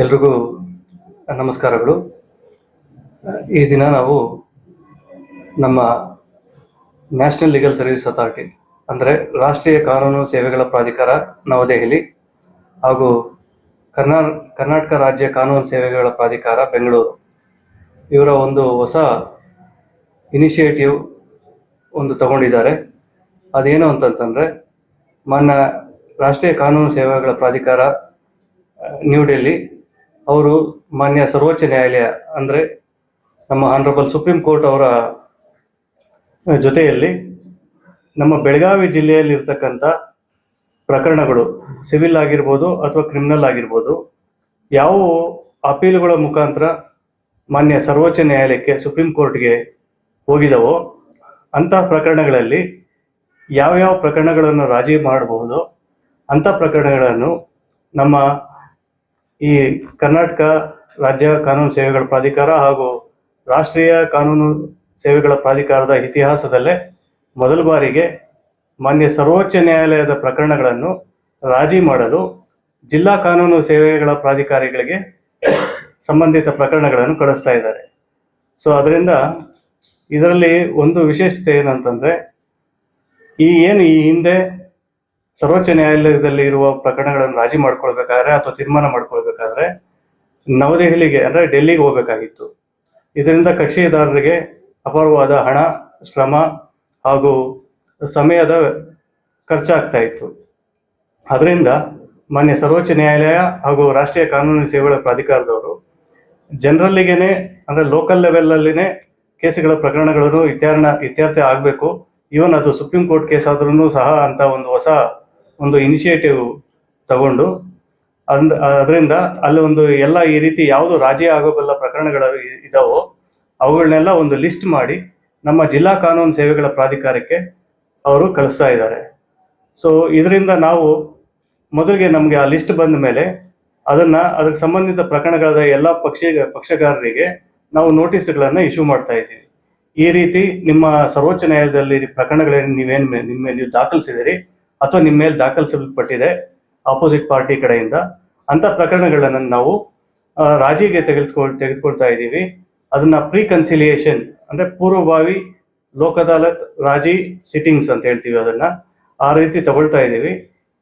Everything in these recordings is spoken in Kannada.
ಎಲ್ರಿಗೂ ನಮಸ್ಕಾರಗಳು. ಈ ದಿನ ನಾವು ನಮ್ಮ ನ್ಯಾಷನಲ್ ಲೀಗಲ್ ಸರ್ವಿಸ್ ಅಥಾರಿಟಿ ಅಂದರೆ ರಾಷ್ಟ್ರೀಯ ಕಾನೂನು ಸೇವೆಗಳ ಪ್ರಾಧಿಕಾರ, ನವದೆಹಲಿ, ಹಾಗೂ ಕರ್ನಾ, ಕರ್ನಾಟಕ ರಾಜ್ಯ ಕಾನೂನು ಸೇವೆಗಳ ಪ್ರಾಧಿಕಾರ, ಬೆಂಗಳೂರು. ಇವರ ಒಂದು ಹೊಸ ಇನಿಷಿಯೇಟಿವ್ ಒಂದು ತಗೊಂಡಿದ್ದಾರೆ. ಅದೇನು ಅಂತಂತಂದರೆ ಮಾನ್ಯ ರಾಷ್ಟ್ರೀಯ ಕಾನೂನು ಸೇವೆಗಳ ಪ್ರಾಧಿಕಾರ ನ್ಯೂ ಡೆಲ್ಲಿ ಅವರು ಮಾನ್ಯ ಸರ್ವೋಚ್ಚ ನ್ಯಾಯಾಲಯ, ಅಂದರೆ ನಮ್ಮ ಆನರಬಲ್ ಸುಪ್ರೀಂ ಕೋರ್ಟ್ ಅವರ ಜೊತೆಯಲ್ಲಿ ನಮ್ಮ ಬೆಳಗಾವಿ ಜಿಲ್ಲೆಯಲ್ಲಿರ್ತಕ್ಕಂಥ ಪ್ರಕರಣಗಳು, ಸಿವಿಲ್ ಆಗಿರ್ಬೋದು ಅಥವಾ ಕ್ರಿಮಿನಲ್ ಆಗಿರ್ಬೋದು, ಯಾವ ಅಪೀಲುಗಳ ಮುಖಾಂತರ ಮಾನ್ಯ ಸರ್ವೋಚ್ಚ ನ್ಯಾಯಾಲಯಕ್ಕೆ ಸುಪ್ರೀಂ ಕೋರ್ಟ್ಗೆ ಹೋಗಿದವೋ, ಅಂತಹ ಪ್ರಕರಣಗಳಲ್ಲಿ ಯಾವ್ಯಾವ ಪ್ರಕರಣಗಳನ್ನು ರಾಜಿ ಮಾಡಬಹುದು ಅಂಥ ಪ್ರಕರಣಗಳನ್ನು ನಮ್ಮ ಈ ಕರ್ನಾಟಕ ರಾಜ್ಯ ಕಾನೂನು ಸೇವೆಗಳ ಪ್ರಾಧಿಕಾರ ಹಾಗೂ ರಾಷ್ಟ್ರೀಯ ಕಾನೂನು ಸೇವೆಗಳ ಪ್ರಾಧಿಕಾರದ ಇತಿಹಾಸದಲ್ಲೇ ಮೊದಲ ಬಾರಿಗೆ ಮಾನ್ಯ ಸರ್ವೋಚ್ಚ ನ್ಯಾಯಾಲಯದ ಪ್ರಕರಣಗಳನ್ನು ರಾಜಿ ಮಾಡಲು ಜಿಲ್ಲಾ ಕಾನೂನು ಸೇವೆಗಳ ಪ್ರಾಧಿಕಾರಿಗಳಿಗೆ ಸಂಬಂಧಿತ ಪ್ರಕರಣಗಳನ್ನು ಕಳಿಸ್ತಾ ಇದ್ದಾರೆ. ಸೊ ಅದರಿಂದ ಇದರಲ್ಲಿ ಒಂದು ವಿಶೇಷತೆ ಏನಂತಂದ್ರೆ ಈ ಏನು ಈ ಹಿಂದೆ ಸರ್ವೋಚ್ಚ ನ್ಯಾಯಾಲಯದಲ್ಲಿ ಇರುವ ಪ್ರಕರಣಗಳನ್ನು ರಾಜಿ ಮಾಡ್ಕೊಳ್ಬೇಕಾದ್ರೆ ಅಥವಾ ತೀರ್ಮಾನ ಮಾಡ್ಕೊಳ್ಬೇಕಾದ್ರೆ ನವದೆಹಲಿಗೆ, ಅಂದ್ರೆ ಡೆಲ್ಲಿಗೆ ಹೋಗ್ಬೇಕಾಗಿತ್ತು. ಇದರಿಂದ ಕಕ್ಷಿದಾರರಿಗೆ ಅಪಾರವಾದ ಹಣ, ಶ್ರಮ ಹಾಗೂ ಸಮಯದ ಖರ್ಚಾಗ್ತಾ ಇತ್ತು. ಅದರಿಂದ ಮಾನ್ಯ ಸರ್ವೋಚ್ಚ ನ್ಯಾಯಾಲಯ ಹಾಗೂ ರಾಷ್ಟ್ರೀಯ ಕಾನೂನು ಸೇವೆಗಳ ಪ್ರಾಧಿಕಾರದವರು ಜನರಲ್ಲಿಗೇನೆ, ಅಂದ್ರೆ ಲೋಕಲ್ ಲೆವೆಲಲ್ಲಿನೇ ಕೇಸುಗಳ ಪ್ರಕರಣಗಳನ್ನು ಇತ್ಯಾರ್ಣ, ಇತ್ಯರ್ಥ ಆಗಬೇಕು. ಈವನ್ ಅದು ಸುಪ್ರೀಂ ಕೋರ್ಟ್ ಕೇಸ್ ಆದ್ರೂ ಸಹ ಅಂತ ಒಂದು ಹೊಸ ಒಂದು ಇನಿಷಿಯೇಟಿವ್ ತಗೊಂಡು, ಅಂದ್, ಅದರಿಂದ ಅಲ್ಲಿ ಒಂದು ಎಲ್ಲ ಈ ರೀತಿ ಯಾವುದು ರಾಜಿ ಆಗೋಬಲ್ಲ ಪ್ರಕರಣಗಳು ಇದಾವೋ ಅವುಗಳನ್ನೆಲ್ಲ ಒಂದು ಲಿಸ್ಟ್ ಮಾಡಿ, ನಮ್ಮ ಜಿಲ್ಲಾ ಕಾನೂನು ಸೇವೆಗಳ ಪ್ರಾಧಿಕಾರಕ್ಕೆ ಅವರು ಕಳಿಸ್ತಾ ಇದ್ದಾರೆ. ಸೊ ಇದರಿಂದ ನಾವು ಮೊದಲಿಗೆ ನಮಗೆ ಆ ಲಿಸ್ಟ್ ಬಂದ ಮೇಲೆ, ಅದನ್ನ, ಅದಕ್ಕೆ ಸಂಬಂಧಿತ ಪ್ರಕರಣಗಳಾದ ಎಲ್ಲ ಪಕ್ಷ, ಪಕ್ಷಗಾರರಿಗೆ ನಾವು ನೋಟಿಸ್ಗಳನ್ನ ಇಶ್ಯೂ ಮಾಡ್ತಾ ಇದ್ದೀವಿ. ಈ ರೀತಿ ನಿಮ್ಮ ಸರ್ವೋಚ್ಚ ನ್ಯಾಯಾಲಯದಲ್ಲಿ ಪ್ರಕರಣಗಳೇನು ನೀವೇನು ನಿಮ್ಮ ನೀವು ದಾಖಲಿಸಿದಿರಿ ಅಥವಾ ನಿಮ್ಮ ಮೇಲೆ ದಾಖಲಿಸಲ್ಪಟ್ಟಿದೆ ಆಪೋಸಿಟ್ ಪಾರ್ಟಿ ಕಡೆಯಿಂದ, ಅಂತ ಪ್ರಕರಣಗಳನ್ನು ನಾವು ರಾಜಿಗೆ ತೆಗೆದುಕೊಳ್, ತೆಗೆದುಕೊಳ್ತಾ ಇದ್ದೀವಿ. ಅದನ್ನ ಪ್ರೀ ಕನ್ಸಿಲಿಯೇಷನ್ ಅಂದ್ರೆ ಪೂರ್ವಭಾವಿ ಲೋಕ್ ಅದಾಲತ್ ರಾಜಿ ಸಿಟ್ಟಿಂಗ್ಸ್ ಅಂತ ಹೇಳ್ತೀವಿ ಅದನ್ನ, ಆ ರೀತಿ ತಗೊಳ್ತಾ ಇದ್ದೀವಿ.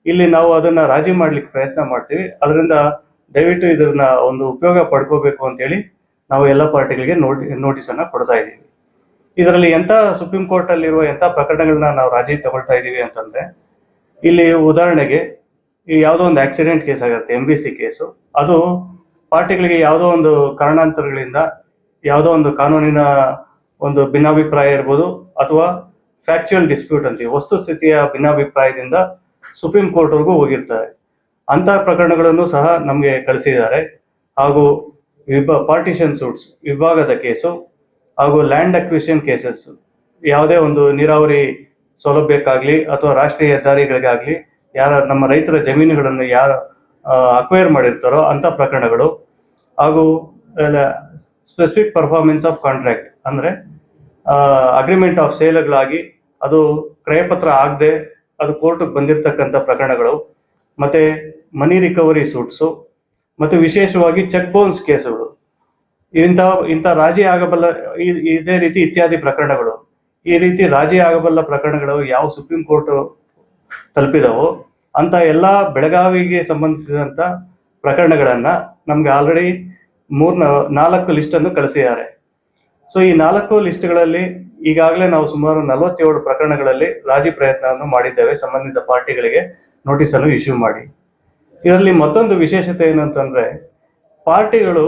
ಇಲ್ಲಿ ನಾವು ಅದನ್ನ ರಾಜಿ ಮಾಡ್ಲಿಕ್ಕೆ ಪ್ರಯತ್ನ ಮಾಡ್ತೀವಿ. ಅದರಿಂದ ದಯವಿಟ್ಟು ಇದನ್ನ ಒಂದು ಉಪಯೋಗ ಪಡ್ಕೋಬೇಕು ಅಂತೇಳಿ ನಾವು ಎಲ್ಲ ಪಾರ್ಟಿಗಳಿಗೆ ನೋಟಿ ನೋಟಿಸ್ ಅನ್ನ ಕೊಡ್ತಾ ಇದ್ದೀವಿ. ಇದರಲ್ಲಿ ಎಂತ ಸುಪ್ರೀಂ ಕೋರ್ಟ್ ಅಲ್ಲಿರುವ ಎಂತ ಪ್ರಕರಣಗಳನ್ನ ನಾವು ರಾಜಿ ತಗೊಳ್ತಾ ಇದ್ದೀವಿ ಅಂತಂದ್ರೆ ಇಲ್ಲಿ ಉದಾಹರಣೆಗೆ ಈ ಯಾವುದೋ ಒಂದು ಆಕ್ಸಿಡೆಂಟ್ ಕೇಸ್ ಆಗುತ್ತೆ ಎಂ ಬಿ ಸಿ ಕೇಸು ಅದು ಪಾರ್ಟಿಗಳಿಗೆ ಯಾವುದೋ ಒಂದು ಕಾರಣಾಂತರಗಳಿಂದ ಯಾವುದೋ ಒಂದು ಕಾನೂನಿನ ಒಂದು ಭಿನ್ನಾಭಿಪ್ರಾಯ ಇರ್ಬೋದು, ಅಥವಾ ಫ್ಯಾಕ್ಚುಯಲ್ ಡಿಸ್ಪ್ಯೂಟ್ ಅಂತೀವಿ ವಸ್ತುಸ್ಥಿತಿಯ ಭಿನ್ನಾಭಿಪ್ರಾಯದಿಂದ ಸುಪ್ರೀಂ ಕೋರ್ಟ್ವರೆಗೂ ಹೋಗಿರ್ತಾರೆ. ಅಂತಹ ಪ್ರಕರಣಗಳನ್ನು ಸಹ ನಮಗೆ ಕಳಿಸಿದ್ದಾರೆ. ಹಾಗೂ ವಿಭ ಪಾರ್ಟಿಷನ್ ಸೂಟ್ಸ್ ವಿಭಾಗದ ಕೇಸು ಹಾಗೂ ಲ್ಯಾಂಡ್ ಅಕ್ವಿಷನ್ ಕೇಸಸ್ ಯಾವುದೇ ಒಂದು ನೀರಾವರಿ ಸೌಲಭ್ಯಕ್ಕಾಗ್ಲಿ ಅಥವಾ ರಾಷ್ಟ್ರೀಯ ಹೆದ್ದಾರಿಗಳಿಗಾಗ್ಲಿ ಯಾರ ನಮ್ಮ ರೈತರ ಜಮೀನುಗಳನ್ನು ಯಾರು ಅಕ್ವೈರ್ ಮಾಡಿರ್ತಾರೋ ಅಂತ ಪ್ರಕರಣಗಳು. ಹಾಗೂ ಸ್ಪೆಸಿಫಿಕ್ ಪರ್ಫಾರ್ಮೆನ್ಸ್ ಆಫ್ ಕಾಂಟ್ರಾಕ್ಟ್ ಅಂದ್ರೆ ಅಗ್ರಿಮೆಂಟ್ ಆಫ್ ಸೇಲ್ಗಳಾಗಿ ಅದು ಕ್ರಯಪತ್ರ ಆಗದೆ ಅದು ಕೋರ್ಟ್ಗೆ ಬಂದಿರತಕ್ಕಂಥ ಪ್ರಕರಣಗಳು. ಮತ್ತೆ ಮನಿ ರಿಕವರಿ ಸೂಟ್ಸು ಮತ್ತು ವಿಶೇಷವಾಗಿ ಚೆಕ್ ಬೌನ್ಸ್ ಕೇಸುಗಳು. ಇಂಥ ಇಂಥ ರಾಜಿ ಆಗಬಲ್ಲ ಇದೇ ರೀತಿ ಇತ್ಯಾದಿ ಪ್ರಕರಣಗಳು. ಈ ರೀತಿ ರಾಜಿ ಆಗಬಲ್ಲ ಪ್ರಕರಣಗಳು ಯಾವ ಸುಪ್ರೀಂ ಕೋರ್ಟ್ ತಲುಪಿದವು ಅಂತ ಎಲ್ಲ ಬೆಳಗಾವಿಗೆ ಸಂಬಂಧಿಸಿದಂತ ಪ್ರಕರಣಗಳನ್ನ ನಮ್ಗೆ ಆಲ್ರೆಡಿ ಮೂರ್ ನಾಲ್ಕು ಲಿಸ್ಟ್ ಅನ್ನು ಕಳಿಸಿದ್ದಾರೆ. ಸೊ ಈ ನಾಲ್ಕು ಲಿಸ್ಟ್ಗಳಲ್ಲಿ ಈಗಾಗಲೇ ನಾವು ಸುಮಾರು ನಲವತ್ತೇಳು ಪ್ರಕರಣಗಳಲ್ಲಿ ರಾಜಿ ಪ್ರಯತ್ನವನ್ನು ಮಾಡಿದ್ದೇವೆ, ಸಂಬಂಧಿತ ಪಾರ್ಟಿಗಳಿಗೆ ನೋಟಿಸ್ ಅನ್ನು ಇಶ್ಯೂ ಮಾಡಿ. ಇದರಲ್ಲಿ ಮತ್ತೊಂದು ವಿಶೇಷತೆ ಏನಂತಂದ್ರೆ, ಪಾರ್ಟಿಗಳು,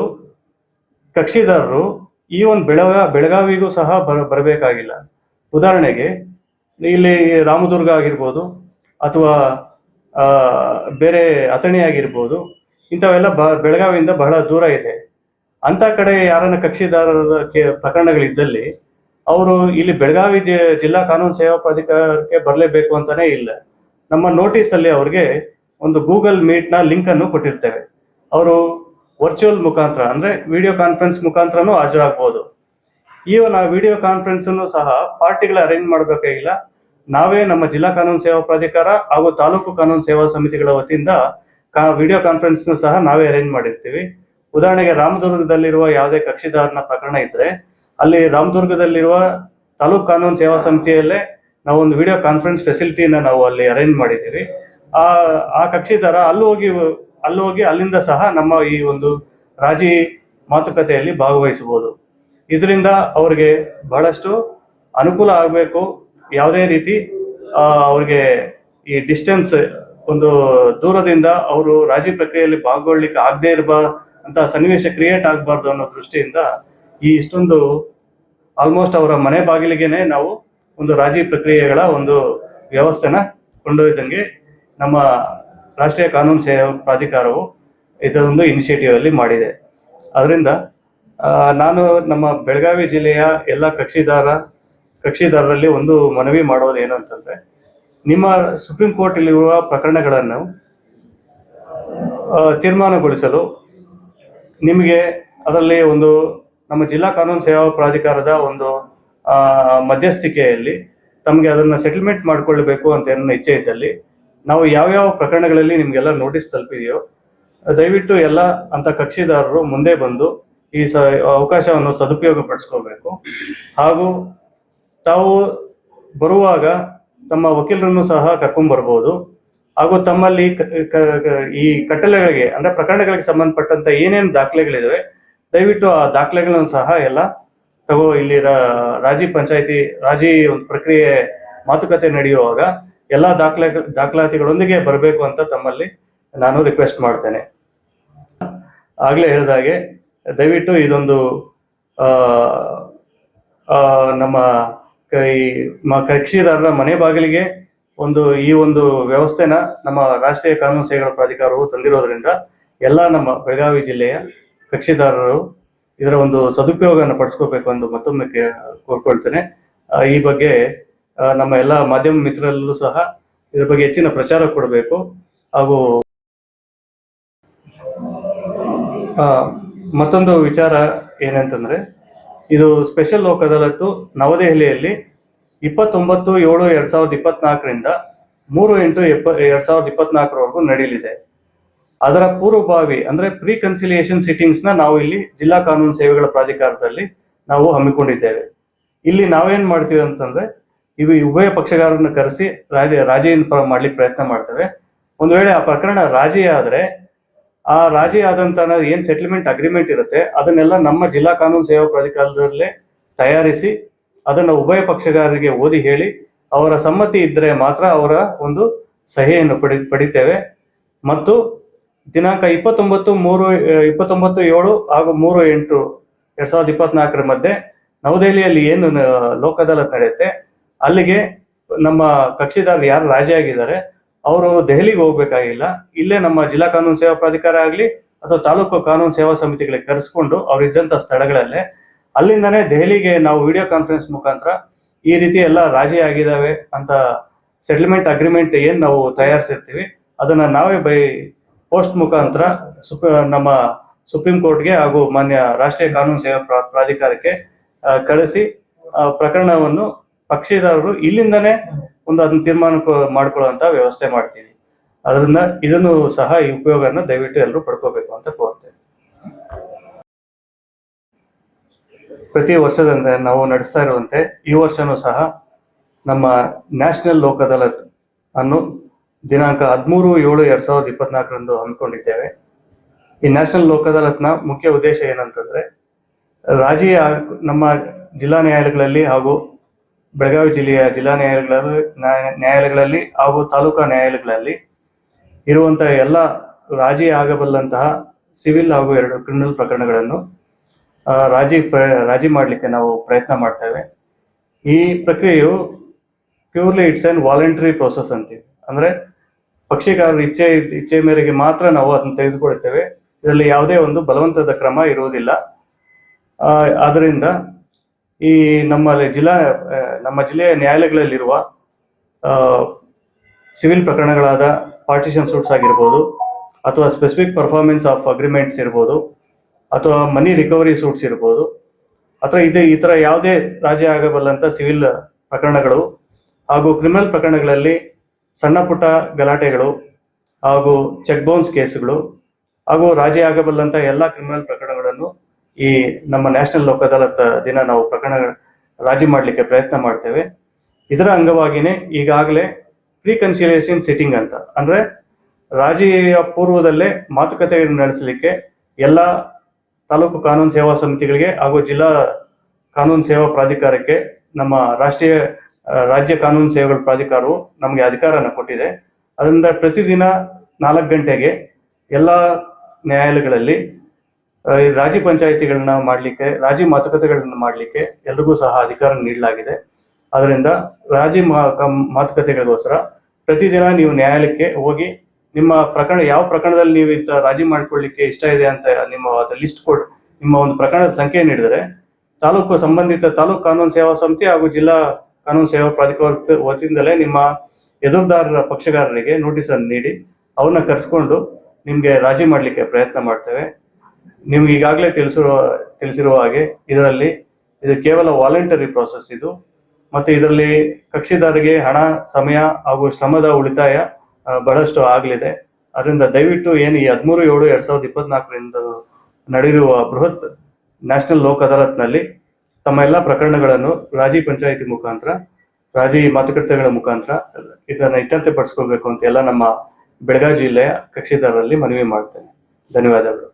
ಕಕ್ಷಿದಾರರು ಈ ಒಂದು ಬೆಳಗ, ಬೆಳಗಾವಿಗೂ ಸಹ ಬರ, ಬರಬೇಕಾಗಿಲ್ಲ. ಉದಾಹರಣೆಗೆ, ಇಲ್ಲಿ ರಾಮದುರ್ಗ ಆಗಿರ್ಬೋದು, ಅಥವಾ ಬೇರೆ ಅಥಣಿ ಆಗಿರ್ಬೋದು, ಇಂಥವೆಲ್ಲ ಬ, ಬೆಳಗಾವಿಯಿಂದ ಬಹಳ ದೂರ ಇದೆ. ಅಂತ ಕಡೆ ಯಾರನ್ನ ಕಕ್ಷಿದಾರರ ಪ್ರಕರಣಗಳಿದ್ದಲ್ಲಿ, ಅವರು ಇಲ್ಲಿ ಬೆಳಗಾವಿ ಜಿಲ್ಲಾ ಕಾನೂನು ಸೇವಾ ಪ್ರಾಧಿಕಾರಕ್ಕೆ ಬರಲೇಬೇಕು ಅಂತಾನೆ ಇಲ್ಲ. ನಮ್ಮ ನೋಟಿಸ್ ಅಲ್ಲಿ ಅವ್ರಿಗೆ ಒಂದು ಗೂಗಲ್ ಮೀಟ್ನ ಲಿಂಕ್ ಅನ್ನು ಕೊಟ್ಟಿರ್ತೇವೆ. ಅವರು ವರ್ಚುವಲ್ ಮುಖಾಂತರ, ಅಂದ್ರೆ ವಿಡಿಯೋ ಕಾನ್ಫರೆನ್ಸ್ ಮುಖಾಂತರನೂ ಹಾಜರಾಗಬಹುದು ಈವನ್ ನಾವು ವಿಡಿಯೋ ಕಾನ್ಫರೆನ್ಸ್ ಅನ್ನು ಸಹ ಪಾರ್ಟಿಗಳ ಅರೇಂಜ್ ಮಾಡಬೇಕಾಗಿಲ್ಲ. ನಾವೇ ನಮ್ಮ ಜಿಲ್ಲಾ ಕಾನೂನು ಸೇವಾ ಪ್ರಾಧಿಕಾರ ಹಾಗೂ ತಾಲೂಕು ಕಾನೂನು ಸೇವಾ ಸಮಿತಿಗಳ ವತಿಯಿಂದ ವಿಡಿಯೋ ಕಾನ್ಫರೆನ್ಸ್ ಸಹ ನಾವೇ ಅರೇಂಜ್ ಮಾಡಿರ್ತೀವಿ. ಉದಾಹರಣೆಗೆ ರಾಮದುರ್ಗದಲ್ಲಿರುವ ಯಾವುದೇ ಕಕ್ಷಿದಾರನ ಪ್ರಕರಣ ಇದ್ರೆ, ಅಲ್ಲಿ ರಾಮದುರ್ಗದಲ್ಲಿರುವ ತಾಲೂಕು ಕಾನೂನು ಸೇವಾ ಸಮಿತಿಯಲ್ಲೇ ನಾವು ಒಂದು ವಿಡಿಯೋ ಕಾನ್ಫರೆನ್ಸ್ ಫೆಸಿಲಿಟಿನ ನಾವು ಅಲ್ಲಿ ಅರೇಂಜ್ ಮಾಡಿದ್ದೀವಿ. ಆ ಆ ಕಕ್ಷಿದಾರ ಅಲ್ಲಿ ಹೋಗಿ ಅಲ್ಲಿ ಹೋಗಿ ಅಲ್ಲಿಂದ ಸಹ ನಮ್ಮ ಈ ಒಂದು ರಾಜಿ ಮಾತುಕತೆಯಲ್ಲಿ ಭಾಗವಹಿಸಬಹುದು. ಇದರಿಂದ ಅವ್ರಿಗೆ ಬಹಳಷ್ಟು ಅನುಕೂಲ ಆಗಬೇಕು. ಯಾವುದೇ ರೀತಿ ಅವ್ರಿಗೆ ಈ ಡಿಸ್ಟೆನ್ಸ್ ಒಂದು ದೂರದಿಂದ ಅವರು ರಾಜಿ ಪ್ರಕ್ರಿಯೆಯಲ್ಲಿ ಪಾಲ್ಗೊಳ್ಳಿಕ್ಕೆ ಆಗದೆ ಇರಬ, ಅಂತ ಸನ್ನಿವೇಶ ಕ್ರಿಯೇಟ್ ಆಗಬಾರ್ದು ಅನ್ನೋ ದೃಷ್ಟಿಯಿಂದ ಈ ಇಷ್ಟೊಂದು ಆಲ್ಮೋಸ್ಟ್ ಅವರ ಮನೆ ಬಾಗಿಲಿಗೆನೆ ನಾವು ಒಂದು ರಾಜಿ ಪ್ರಕ್ರಿಯೆಗಳ ಒಂದು ವ್ಯವಸ್ಥೆನ ಕೊಂಡೊಯ್ದಂಗೆ ನಮ್ಮ ರಾಷ್ಟ್ರೀಯ ಕಾನೂನು ಸೇವಾ ಪ್ರಾಧಿಕಾರವು ಇದೊಂದು ಇನಿಷಿಯೇಟಿವ್ ಅಲ್ಲಿ ಮಾಡಿದೆ. ಅದರಿಂದ ನಾನು ನಮ್ಮ ಬೆಳಗಾವಿ ಜಿಲ್ಲೆಯ ಎಲ್ಲ ಕಕ್ಷಿದಾರ, ಕಕ್ಷಿದಾರರಲ್ಲಿ ಒಂದು ಮನವಿ ಮಾಡೋದು ಏನು ಅಂತಂದ್ರೆ, ನಿಮ್ಮ ಸುಪ್ರೀಂ ಕೋರ್ಟ್ ಇರುವ ಪ್ರಕರಣಗಳನ್ನು ತೀರ್ಮಾನಗೊಳಿಸಲು ನಿಮಗೆ ಅದರಲ್ಲಿ ಒಂದು ನಮ್ಮ ಜಿಲ್ಲಾ ಕಾನೂನು ಸೇವಾ ಪ್ರಾಧಿಕಾರದ ಒಂದು ಮಧ್ಯಸ್ಥಿಕೆಯಲ್ಲಿ ತಮಗೆ ಅದನ್ನ ಸೆಟಲ್ಮೆಂಟ್ ಮಾಡಿಕೊಳ್ಳಬೇಕು ಅಂತ ಏನೋ ಇಚ್ಛೆ ಇದ್ದಲ್ಲಿ ನಾವು ಯಾವ್ಯಾವ ಪ್ರಕರಣಗಳಲ್ಲಿ ನಿಮಗೆಲ್ಲ ನೋಟಿಸ್ ತಲುಪಿದೆಯೋ, ದಯವಿಟ್ಟು ಎಲ್ಲ ಅಂತ ಕಕ್ಷಿದಾರರು ಮುಂದೆ ಬಂದು ಈ ಸ, ಅವಕಾಶವನ್ನು ಸದುಪಯೋಗ ಪಡಿಸ್ಕೋಬೇಕು ಹಾಗೂ ತಾವು ಬರುವಾಗ ತಮ್ಮ ವಕೀಲರನ್ನು ಸಹ ಕರ್ಕೊಂಡ್ ಬರ್ಬೋದು ಹಾಗೂ ತಮ್ಮಲ್ಲಿ ಈ ಕಟ್ಟಲೆಗಳಿಗೆ, ಅಂದ್ರೆ ಪ್ರಕರಣಗಳಿಗೆ ಸಂಬಂಧಪಟ್ಟಂತ ಏನೇನು ದಾಖಲೆಗಳಿದಾವೆ, ದಯವಿಟ್ಟು ಆ ದಾಖಲೆಗಳನ್ನು ಸಹ ಎಲ್ಲ ತಗೋ, ಇಲ್ಲಿ ರಾಜಿ ಪಂಚಾಯಿತಿ, ರಾಜಿ ಒಂದು ಪ್ರಕ್ರಿಯೆ ಮಾತುಕತೆ ನಡೆಯುವಾಗ ಎಲ್ಲಾ ದಾಖಲೆ, ದಾಖಲಾತಿಗಳೊಂದಿಗೆ ಬರಬೇಕು ಅಂತ ತಮ್ಮಲ್ಲಿ ನಾನು ರಿಕ್ವೆಸ್ಟ್ ಮಾಡ್ತೇನೆ. ಆಗ್ಲೇ ಹೇಳಿದಾಗೆ ದಯವಿಟ್ಟು ಇದೊಂದು ನಮ್ಮ ಕಕ್ಷಿದಾರರ ಮನೆ ಬಾಗಿಲಿಗೆ ಒಂದು, ಈ ಒಂದು ವ್ಯವಸ್ಥೆನ ನಮ್ಮ ರಾಷ್ಟ್ರೀಯ ಕಾನೂನು ಸೇವೆಗಳ ಪ್ರಾಧಿಕಾರವು ತಂದಿರೋದ್ರಿಂದ ಎಲ್ಲ ನಮ್ಮ ಬೆಳಗಾವಿ ಜಿಲ್ಲೆಯ ಕಕ್ಷಿದಾರರು ಇದರ ಒಂದು ಸದುಪಯೋಗವನ್ನು ಪಡಿಸ್ಕೋಬೇಕು ಎಂದು ಮತ್ತೊಮ್ಮೆ ಕೋರ್ಕೊಳ್ತೇನೆ. ಈ ಬಗ್ಗೆ ನಮ್ಮ ಎಲ್ಲ ಮಾಧ್ಯಮ ಮಿತ್ರರಲ್ಲೂ ಸಹ ಇದ್ರ ಬಗ್ಗೆ ಹೆಚ್ಚಿನ ಪ್ರಚಾರ ಕೊಡಬೇಕು. ಹಾಗೂ ಮತ್ತೊಂದು ವಿಚಾರ ಏನಂತಂದ್ರೆ, ಇದು ಸ್ಪೆಷಲ್ ಲೋಕ್ ಅದಾಲತ್ತು ನವದೆಹಲಿಯಲ್ಲಿ ಇಪ್ಪತ್ತೊಂಬತ್ತು ಏಳು ಎರಡ್ ಸಾವಿರದ ಇಪ್ಪತ್ನಾಲ್ಕರಿಂದ ಮೂರು ಎಂಟು ಎಪ್ಪ, ಎರಡ್ ಸಾವಿರದ ಇಪ್ಪತ್ನಾಲ್ಕರವರೆಗೂ ನಡೆಯಲಿದೆ ಅದರ ಪೂರ್ವಭಾವಿ ಅಂದ್ರೆ ಪ್ರೀ ಕನ್ಸಿಲಿಯೇಷನ್ ಸಿಟ್ಟಿಂಗ್ಸ್ನ ನಾವು ಇಲ್ಲಿ ಜಿಲ್ಲಾ ಕಾನೂನು ಸೇವೆಗಳ ಪ್ರಾಧಿಕಾರದಲ್ಲಿ ನಾವು ಹಮ್ಮಿಕೊಂಡಿದ್ದೇವೆ. ಇಲ್ಲಿ ನಾವೇನ್ ಮಾಡ್ತೀವಿ ಅಂತಂದ್ರೆ, ಇವು ಉಭಯ ಪಕ್ಷಗಾರರನ್ನು ಕರೆಸಿ ರಾಜ ಪ- ಮಾಡ್ಲಿಕ್ಕೆ ಪ್ರಯತ್ನ ಮಾಡ್ತೇವೆ. ಒಂದು ವೇಳೆ ಆ ಪ್ರಕರಣ ರಾಜಿ ಆದ್ರೆ ಆ ರಾಜಿ ಆದಂತ ಏನ್ ಸೆಟಲ್ಮೆಂಟ್ ಅಗ್ರಿಮೆಂಟ್ ಇರುತ್ತೆ, ಅದನ್ನೆಲ್ಲ ನಮ್ಮ ಜಿಲ್ಲಾ ಕಾನೂನು ಸೇವಾ ಪ್ರಾಧಿಕಾರದಲ್ಲೇ ತಯಾರಿಸಿ, ಅದನ್ನ ಉಭಯ ಪಕ್ಷಗಾರರಿಗೆ ಓದಿ ಹೇಳಿ, ಅವರ ಸಮ್ಮತಿ ಇದ್ರೆ ಮಾತ್ರ ಅವರ ಒಂದು ಸಹಿಯನ್ನು ಪಡಿ, ಪಡಿತೇವೆ. ಮತ್ತು ದಿನಾಂಕ ಇಪ್ಪತ್ತೊಂಬತ್ತು, ಮೂರು ಇಪ್ಪತ್ತೊಂಬತ್ತು, ಏಳು ಹಾಗೂ ಮೂರು, ಎಂಟು ಎರಡ್ ಸಾವಿರದ ಇಪ್ಪತ್ನಾಲ್ಕರ ಮಧ್ಯೆ ನವದೆಹಲಿಯಲ್ಲಿ ಏನು ಲೋಕದಲ್ಲ ನಡೆಯುತ್ತೆ, ಅಲ್ಲಿಗೆ ನಮ್ಮ ಕಕ್ಷಿದಾರರು ಯಾರು ರಾಜಿ ಆಗಿದ್ದಾರೆ ಅವರು ದೆಹಲಿಗೆ ಹೋಗ್ಬೇಕಾಗಿಲ್ಲ, ಇಲ್ಲೇ ನಮ್ಮ ಜಿಲ್ಲಾ ಕಾನೂನು ಸೇವಾ ಪ್ರಾಧಿಕಾರ ಆಗಲಿ ಅಥವಾ ತಾಲೂಕು ಕಾನೂನು ಸೇವಾ ಸಮಿತಿಗಳಿಗೆ ಕರೆಸ್ಕೊಂಡು ಅವ್ರು ಇದ್ದಂಥ ಸ್ಥಳಗಳಲ್ಲೇ, ಅಲ್ಲಿಂದನೇ ದೆಹಲಿಗೆ ನಾವು ವಿಡಿಯೋ ಕಾನ್ಫರೆನ್ಸ್ ಮುಖಾಂತರ ಈ ರೀತಿ ಎಲ್ಲ ರಾಜಿ ಆಗಿದ್ದಾವೆ ಅಂತ ಸೆಟಲ್ಮೆಂಟ್ ಅಗ್ರಿಮೆಂಟ್ ಏನ್ ನಾವು ತಯಾರಿಸಿರ್ತೀವಿ, ಅದನ್ನ ನಾವೇ ಬೈ ಪೋಸ್ಟ್ ಮುಖಾಂತರ ಸುಪ್ರೀ ನಮ್ಮ ಸುಪ್ರೀಂ ಕೋರ್ಟ್ಗೆ ಹಾಗೂ ಮಾನ್ಯ ರಾಷ್ಟ್ರೀಯ ಕಾನೂನು ಸೇವಾ ಪ್ರಾ- ಪ್ರಾಧಿಕಾರಕ್ಕೆ ಕಳಿಸಿ ಪ್ರಕರಣವನ್ನು, ಪಕ್ಷಿದಾರರು ಇಲ್ಲಿಂದನೇ ಒಂದು ಅದನ್ನ ತೀರ್ಮಾನ ಮಾಡ್ಕೊಳ್ಳುವಂತ ವ್ಯವಸ್ಥೆ ಮಾಡ್ತೀವಿ. ಅದರಿಂದ ಇದನ್ನು ಸಹ ಈ ಉಪಯೋಗನ ದಯವಿಟ್ಟು ಎಲ್ಲರೂ ಪಡ್ಕೋಬೇಕು ಅಂತ ಕೋರ್ತೇನೆ ಪ್ರತಿ ವರ್ಷದಂತೆ ನಾವು ನಡೆಸ್ತಾ ಇರುವಂತೆ ಈ ವರ್ಷನೂ ಸಹ ನಮ್ಮ ನ್ಯಾಷನಲ್ ಲೋಕ್ ಅದಾಲತ್ ಅನ್ನು ದಿನಾಂಕ ಹದಿಮೂರು, ಏಳು, ಎರಡ್ ಸಾವಿರದ ಇಪ್ಪತ್ನಾಲ್ಕರಂದು ಹಮ್ಮಿಕೊಂಡಿದ್ದೇವೆ. ಈ ನ್ಯಾಷನಲ್ ಲೋಕ್ ಅದಾಲತ್ನ ಮುಖ್ಯ ಉದ್ದೇಶ ಏನಂತಂದ್ರೆ, ರಾಜಿ ನಮ್ಮ ಜಿಲ್ಲಾ ನ್ಯಾಯಾಲಯಗಳಲ್ಲಿ ಹಾಗೂ ಬೆಳಗಾವಿ ಜಿಲ್ಲೆಯ ಜಿಲ್ಲಾ ನ್ಯಾಯಾಲಯಗಳಲ್ಲಿ, ನ್ಯಾಯ- ನ್ಯಾಯಾಲಯಗಳಲ್ಲಿ ಹಾಗೂ ತಾಲೂಕಾ ನ್ಯಾಯಾಲಯಗಳಲ್ಲಿ ಇರುವಂತಹ ಎಲ್ಲ ರಾಜಿ ಆಗಬಲ್ಲಂತಹ ಸಿವಿಲ್ ಹಾಗೂ ಎರಡು ಕ್ರಿಮಿನಲ್ ಪ್ರಕರಣಗಳನ್ನು ರಾಜಿ ರಾಜಿ ಮಾಡಲಿಕ್ಕೆ ನಾವು ಪ್ರಯತ್ನ ಮಾಡ್ತೇವೆ. ಈ ಪ್ರಕ್ರಿಯೆಯು purely it's an voluntary process ಅಂತೀವಿ. ಅಂದ್ರೆ ಪಕ್ಷಿಕಾರರ ಇಚ್ಛೆ ಇಚ್ಛೆ ಮೇರೆಗೆ ಮಾತ್ರ ನಾವು ಅದನ್ನು ತೆಗೆದುಕೊಳ್ತೇವೆ. ಇದರಲ್ಲಿ ಯಾವುದೇ ಒಂದು ಬಲವಂತದ ಕ್ರಮ ಇರುವುದಿಲ್ಲ. ಆದ್ದರಿಂದ ಈ ನಮ್ಮ ಜಿಲ್ಲಾ ನಮ್ಮ ಜಿಲ್ಲೆಯ ನ್ಯಾಯಾಲಯಗಳಲ್ಲಿರುವ ಸಿವಿಲ್ ಪ್ರಕರಣಗಳಾದ ಪಾರ್ಟಿಷನ್ ಸೂಟ್ಸ್ ಆಗಿರ್ಬೋದು, ಅಥವಾ ಸ್ಪೆಸಿಫಿಕ್ ಪರ್ಫಾರ್ಮೆನ್ಸ್ ಆಫ್ ಅಗ್ರಿಮೆಂಟ್ಸ್ ಇರ್ಬೋದು, ಅಥವಾ ಮನಿ ರಿಕವರಿ ಸೂಟ್ಸ್ ಇರ್ಬೋದು, ಅಥವಾ ಇದೆ ಈ ಥರ ಯಾವುದೇ ರಾಜಿ ಆಗಬಲ್ಲಂಥ ಸಿವಿಲ್ ಪ್ರಕರಣಗಳು ಹಾಗೂ ಕ್ರಿಮಿನಲ್ ಪ್ರಕರಣಗಳಲ್ಲಿ ಸಣ್ಣ ಪುಟ್ಟ ಗಲಾಟೆಗಳು ಹಾಗೂ ಚೆಕ್ ಬೌನ್ಸ್ ಕೇಸ್ಗಳು ಹಾಗೂ ರಾಜಿ ಆಗಬಲ್ಲಂಥ ಎಲ್ಲ ಕ್ರಿಮಿನಲ್ ಪ್ರಕರಣಗಳನ್ನು ಈ ನಮ್ಮ ನ್ಯಾಷನಲ್ ಲೋಕ್ ಅದಾಲತ್ ದಿನ ನಾವು ಪ್ರಕರಣ ರಾಜಿ ಮಾಡಲಿಕ್ಕೆ ಪ್ರಯತ್ನ ಮಾಡ್ತೇವೆ. ಇದರ ಅಂಗವಾಗಿನೇ ಈಗಾಗಲೇ ಪ್ರೀ ಕನ್ಸಿಲಿಯೇಷನ್ ಸಿಟ್ಟಿಂಗ್ ಅಂತ. ಅಂದ್ರೆ ರಾಜಿಯ ಪೂರ್ವದಲ್ಲೇ ಮಾತುಕತೆ ನಡೆಸಲಿಕ್ಕೆ ಎಲ್ಲ ತಾಲೂಕು ಕಾನೂನು ಸೇವಾ ಸಮಿತಿಗಳಿಗೆ ಹಾಗೂ ಜಿಲ್ಲಾ ಕಾನೂನು ಸೇವಾ ಪ್ರಾಧಿಕಾರಕ್ಕೆ ನಮ್ಮ ರಾಷ್ಟ್ರೀಯ ರಾಜ್ಯ ಕಾನೂನು ಸೇವೆಗಳ ಪ್ರಾಧಿಕಾರವು ನಮಗೆ ಅಧಿಕಾರನ ಕೊಟ್ಟಿದೆ. ಅದರಿಂದ ಪ್ರತಿದಿನ ನಾಲ್ಕು ಗಂಟೆಗೆ ಎಲ್ಲ ನ್ಯಾಯಾಲಯಗಳಲ್ಲಿ ಆ, ಈ ರಾಜಿ ಪಂಚಾಯಿತಿಗಳನ್ನ ಮಾಡಲಿಕ್ಕೆ ರಾಜ್ಯ ಮಾತುಕತೆಗಳನ್ನ ಮಾಡಲಿಕ್ಕೆ ಎಲ್ರಿಗೂ ಸಹ ಅಧಿಕಾರ ನೀಡಲಾಗಿದೆ. ಅದರಿಂದ ರಾಜ್ಯ ಮಾತುಕತೆಗಳಿಗೋಸ್ಕರ ಪ್ರತಿದಿನ ನೀವು ನ್ಯಾಯಾಲಯಕ್ಕೆ ಹೋಗಿ ನಿಮ್ಮ ಪ್ರಕರಣ ಯಾವ ಪ್ರಕರಣದಲ್ಲಿ ನೀವು ಇಂಥ ರಾಜಿ ಮಾಡ್ಕೊಳ್ಳಿಕ್ಕೆ ಇಷ್ಟ ಇದೆ ಅಂತ ನಿಮ್ಮ ಲಿಸ್ಟ್ ಕೊಡ್ ನಿಮ್ಮ ಒಂದು ಪ್ರಕರಣದ ಸಂಖ್ಯೆ ನೀಡಿದರೆ ತಾಲೂಕು ಸಂಬಂಧಿತ ತಾಲೂಕು ಕಾನೂನು ಸೇವಾ ಸಮಿತಿ ಹಾಗೂ ಜಿಲ್ಲಾ ಕಾನೂನು ಸೇವಾ ಪ್ರಾಧಿಕಾರ ವತಿಯಿಂದಲೇ ನಿಮ್ಮ ಎದುರುದಾರರ ಪಕ್ಷಗಾರರಿಗೆ ನೋಟಿಸ್ ಅನ್ನು ನೀಡಿ ಅವ್ರನ್ನ ಕರೆಸ್ಕೊಂಡು ನಿಮ್ಗೆ ರಾಜಿ ಮಾಡಲಿಕ್ಕೆ ಪ್ರಯತ್ನ ಮಾಡ್ತೇವೆ. ನಿಮ್ಗೆ ಈಗಾಗಲೇ ತಿಳಿಸಿರುವ ತಿಳಿಸಿರುವ ಹಾಗೆ ಇದರಲ್ಲಿ, ಇದು ಕೇವಲ ವಾಲಂಟರಿ ಪ್ರಾಸೆಸ್ ಇದು. ಮತ್ತೆ ಇದರಲ್ಲಿ ಕಕ್ಷಿದಾರರಿಗೆ ಹಣ, ಸಮಯ ಹಾಗೂ ಶ್ರಮದ ಉಳಿತಾಯ ಬಹಳಷ್ಟು ಆಗಲಿದೆ. ಅದರಿಂದ ದಯವಿಟ್ಟು ಏನು ಈ ಹದಿಮೂರು, ಏಳು, ಎರಡ್ ಸಾವಿರದ ಇಪ್ಪತ್ನಾಲ್ಕರಿಂದ ನಡೆಯುವ ಬೃಹತ್ ನ್ಯಾಷನಲ್ ಲೋಕ್ ಅದಾಲತ್ನಲ್ಲಿ ತಮ್ಮ ಎಲ್ಲ ಪ್ರಕರಣಗಳನ್ನು ರಾಜಿ ಪಂಚಾಯಿತಿ ಮುಖಾಂತರ, ರಾಜಿ ಮಾತುಕತೆಗಳ ಮುಖಾಂತರ ಇದನ್ನು ಇತ್ಯರ್ಥ ಪಡಿಸ್ಕೋಬೇಕು ಅಂತ ಎಲ್ಲ ನಮ್ಮ ಬೆಳಗಾವಿ ಜಿಲ್ಲೆಯ ಕಕ್ಷಿದಾರರಲ್ಲಿ ಮನವಿ ಮಾಡ್ತೇನೆ. ಧನ್ಯವಾದಗಳು.